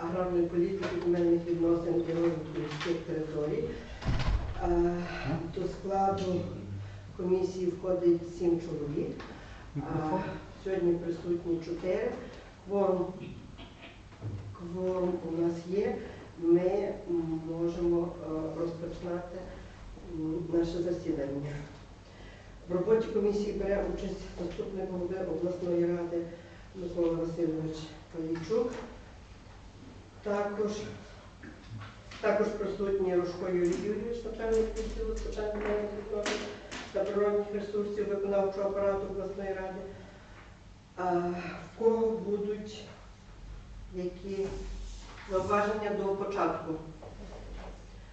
Аграрної політики, земельних відносин і розвитку територій. Е, До складу комісії входить сім чоловік. А Сьогодні присутні чотири. Кворум, кворум у нас є. Ми можемо е, розпочинати наше засідання. В роботі комісії бере участь заступник голови обласної ради Микола Васильович Палійчук. Також, також присутній Рушко Юрій Юрійович, начальник відділу з питань відносин та природних ресурсів виконавчого апарату обласної ради. А в кого будуть які зауваження до початку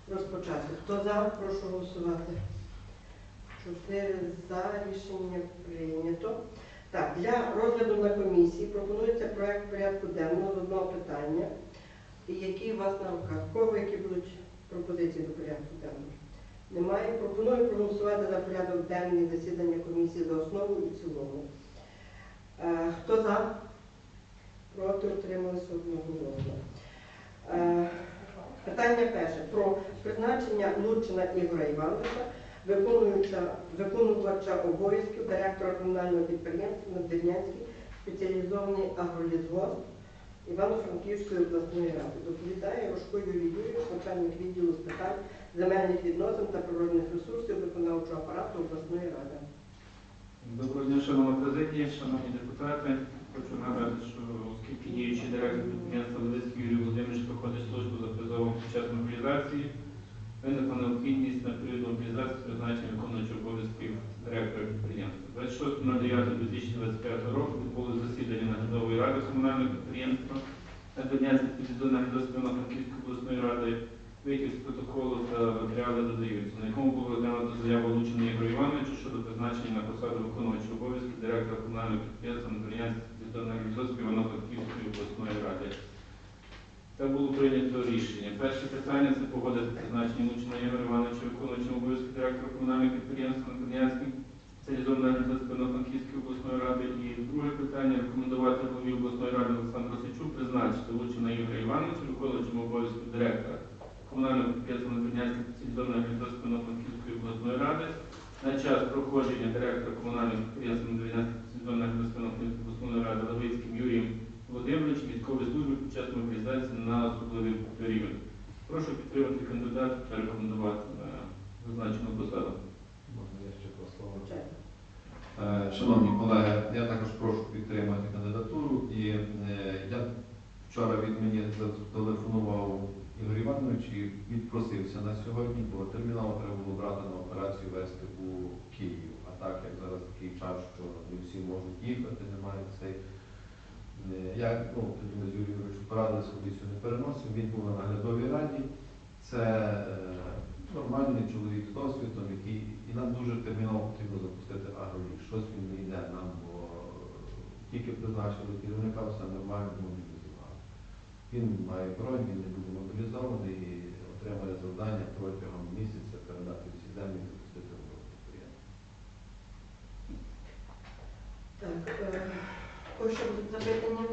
розпочати? Хто за, прошу голосувати. Чотири за рішення прийнято. Так, для розгляду на комісії пропонується проект порядку денного з одного питання, і який у вас на руках. Кого які будуть пропозиції до порядку денного? Немає. Пропоную проголосувати за порядок денний засідання комісії за основу і цілому. Е, хто за? Проти утрималися одноголосно. Е, питання перше. Про призначення Лучина Ігоря Івановича виконувача обов'язків директора комунального підприємства Надвірнянський спеціалізований агролізвоз Івано-Франківської обласної ради. Доповідає Рожко Юрій Юрійович, начальник відділу з питань земельних відносин та природних ресурсів виконавчого апарату обласної ради. Доброго дня, шановна президія, шановні депутати. Хочу нагадати, що оскільки діючий директор підприємства Левицький Юрій Володимирович проходить службу за призовом під час мобілізації, виникла необхідність на період мобілізації призначення виконуючого обов'язків директора підприємства. 26.09.2025 року відбулося засідання наглядової ради комунального підприємства Надвірнянське підвідомлення наглядової Франківської обласної ради Витяг з протоколу та матеріали додаються, на якому було розглянуто заяву Лучина Ігоря Івановича щодо призначення на посаду виконувача обов'язків директора комунального підприємства Надвірнянське підвідомлення наглядової Івано-Франківської обласної ради. Та було прийнято рішення. Перше питання це погодити призначення Лучина Ігоря Івановича виконувачем обов'язків директора комунального підприємства Надвірнянське спеціалізованої наглядової Івано-Франківської обласної ради. І друге питання рекомендувати голові обласної ради Олександру Росичук призначити Лучина Ігоря Івановича виконувачем обов'язків директора комунального підприємства Надвірнянської спеціалізованої наглядової Івано-Франківської обласної ради на час проходження директора комунального підприємства наглядової Івано-Франківської обласної ради Левицьким Юрієм Володимировичем військової служби під час мобілізації на особливий період. Прошу підтримати кандидата та рекомендувати на зазначену посаду. Можна я ще про слово? Е, Шановні колеги, я також прошу підтримати кандидатуру. І е, я вчора від мені зателефонував Ігор Іванович і відпросився на сьогодні, бо терміново треба було брати на операцію вести у Київ. А так як зараз такий час, що не всі можуть їхати, немає цей. Е, Я ну, з порадилися, кудись його не переносив. Він був на наглядовій раді. Це е, нормальний чоловік з досвідом, який і нам дуже терміново потрібно запустити агроліг. Щось він не йде нам, бо тільки призначили керівника, все нормально мобілізували. Він має бронь, він не буде мобілізований і отримає завдання протягом місяця передати всі землі і запустити роботу підприємства. Так, е, ще будуть запитання?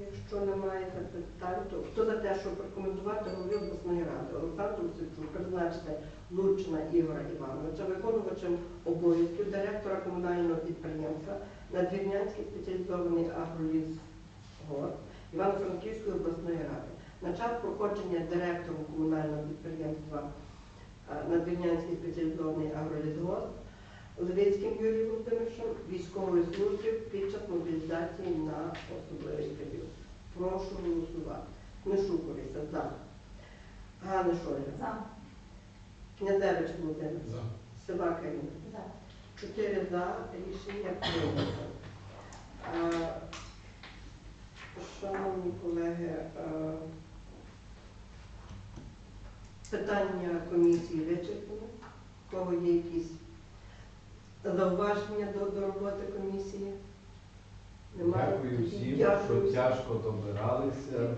Якщо немає запитань, то хто за те, щоб рекомендувати голові обласної ради Олександру Сичу призначити Лучина Ігора Івановича, виконувачем обов'язків директора комунального підприємства Надвірнянський спеціалізований агролізгосп Івано-Франківської обласної ради. На час проходження директором комунального підприємства е, Надвірнянський спеціалізований агролізгосп Левицьким Юрієм Володимировичем військової служби під на особливий період. Прошу голосувати. Книшук Лариса за. Ганна Шольга. За. Князевич Володимир. За. Сива Каріна. За. Чотири за. Рішення прийнято. Шановні колеги, питання комісії вичерпано. У кого є якісь зауваження до, до роботи комісії? Дякую всім, що тяжко добиралися.